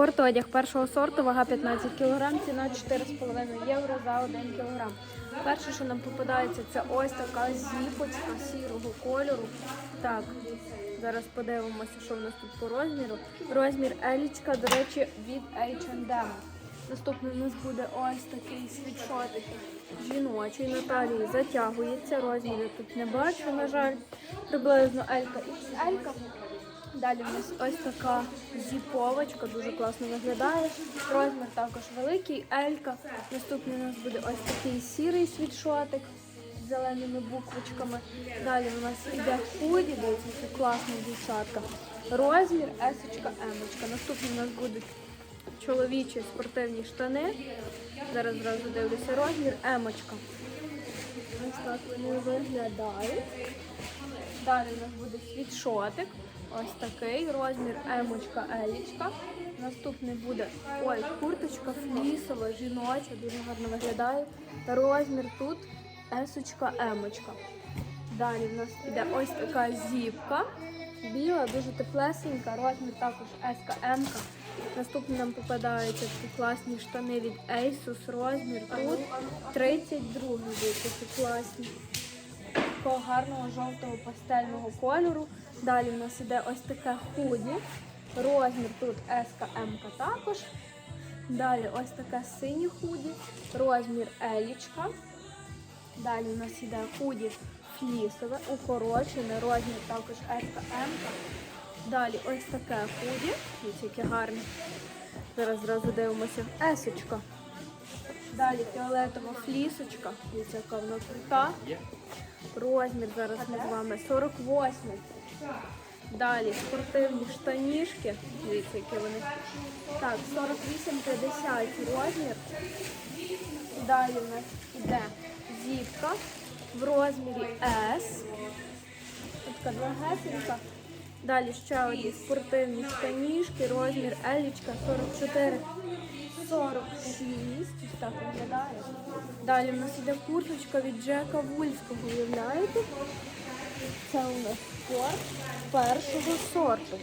Спортодяг першого сорту, вага 15 кг, ціна 4,5 євро за 1 кг. Перше, що нам попадається, це ось така зіпочка сірого кольору. Так, зараз подивимося, що в нас тут по розміру. Розмір елічка, до речі, від H&M. Наступний у нас буде ось такий світшотик жіночий на талії затягується. Розміри тут не бачу, на жаль. Приблизно Елька XL. Далі у нас ось така зіповочка, дуже класно виглядає. Розмір також великий, Елька. Наступний у нас буде ось такий сірий світшотик з зеленими буквочками. Далі у нас іде худі, дивіться, які класні дівчатка. Розмір есочка, емочка. Наступний у нас будуть чоловічі спортивні штани. Зараз зразу дивлюся розмір емочка. Ось так вони виглядають. Далі у нас буде світшотик. Ось такий розмір емочка, елічка. Наступний буде ой, курточка флісова, жіноча, дуже гарно виглядає. Розмір тут есочка, емочка. Далі в нас іде ось така зіпка. Біла, дуже теплесенька, розмір також емка. Наступні нам попадаються такі класні штани від Asus, розмір тут 32 дивіться, які класні такого гарного жовтого пастельного кольору. Далі у нас іде ось таке худі. Розмір тут S, М також. Далі ось таке синє худі, розмір елічка. Далі у нас іде худі флісове, укорочене, розмір також S, М. Далі ось таке худі. Дивіться, яке гарне. Зараз зразу дивимося. Есочка. Далі фіолетова флісочка. Дивіться, яка вона крута. Розмір зараз ми з вами 48. Далі спортивні штанішки. Дивіться, які вони. Так, 48-50 розмір. Далі у нас іде зіпка в розмірі S. Тут така легесенька. Далі ще одні спортивні штанішки, розмір елічка 44. 46, так виглядає. Далі в нас іде курточка від Джека Вульського, уявляєте? Це у нас спорт першого сорту.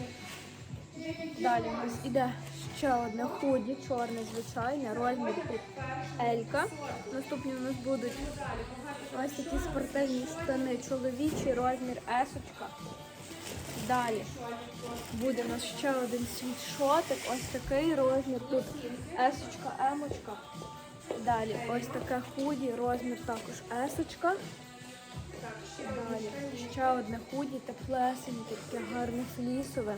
Далі у нас іде ще одне худі, чорне, звичайне, розмір Елька. Наступні у нас будуть ось такі спортивні штани, чоловічий розмір есочка. Далі буде у нас ще один світшотик, ось такий розмір. Тут есочка, емочка. Далі ось таке худі, розмір також есочка. Далі ще одне худі, теплесеньке, таке гарне флісове.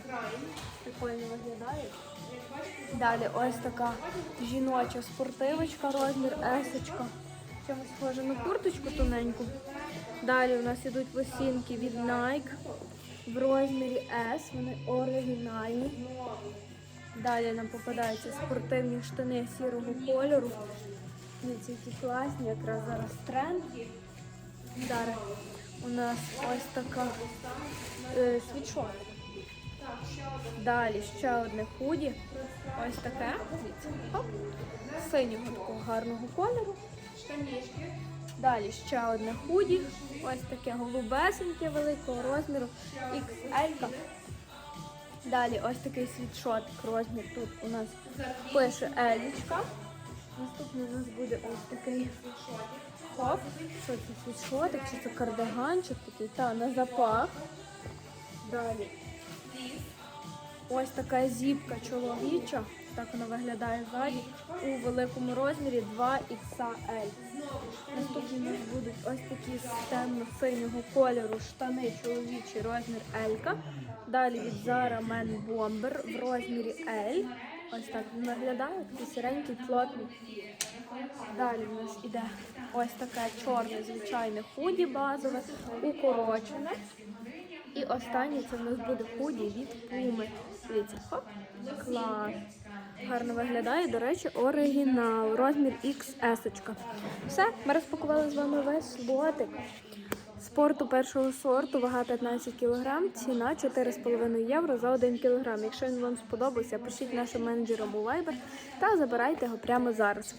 Прикольно виглядає. Далі ось така жіноча спортивочка, розмір есочка. Чимось схоже на курточку тоненьку. Далі у нас ідуть лосінки від Nike в розмірі S, вони оригінальні. Далі нам попадаються спортивні штани сірого кольору. Дивіться, які класні, якраз зараз тренд. Зараз у нас ось така е, світшот. Далі ще одне худі. Ось таке. Оп. Синього такого гарного кольору. Далі ще одне худі. Ось таке голубесеньке великого розміру. XL. Далі ось такий світшотик, розмір тут у нас пише елічка. Наступний у нас буде ось такий хоп. Що це світшотик, чи це кардиганчик такий, та на запах. Далі. Ось така зіпка чоловіча. Так вона виглядає ззаді у великому розмірі 2XL. Наступні у нас будуть ось такі з темно-синього кольору штани чоловічі розмір L. Далі від Zara Men Bomber в розмірі L. Ось так він виглядає, такий сіренький, плотний. Далі у нас іде ось таке чорне звичайне худі базове, укорочене. І останнє це в нас буде худі від пуми. Дивіться, хоп, клас. Гарно виглядає, до речі, оригінал. Розмір XS. Все, ми розпакували з вами весь лотик. Спорту першого сорту, вага 15 кг, ціна 4,5 євро за 1 кг. Якщо він вам сподобався, пишіть нашим менеджерам у Viber та забирайте його прямо зараз.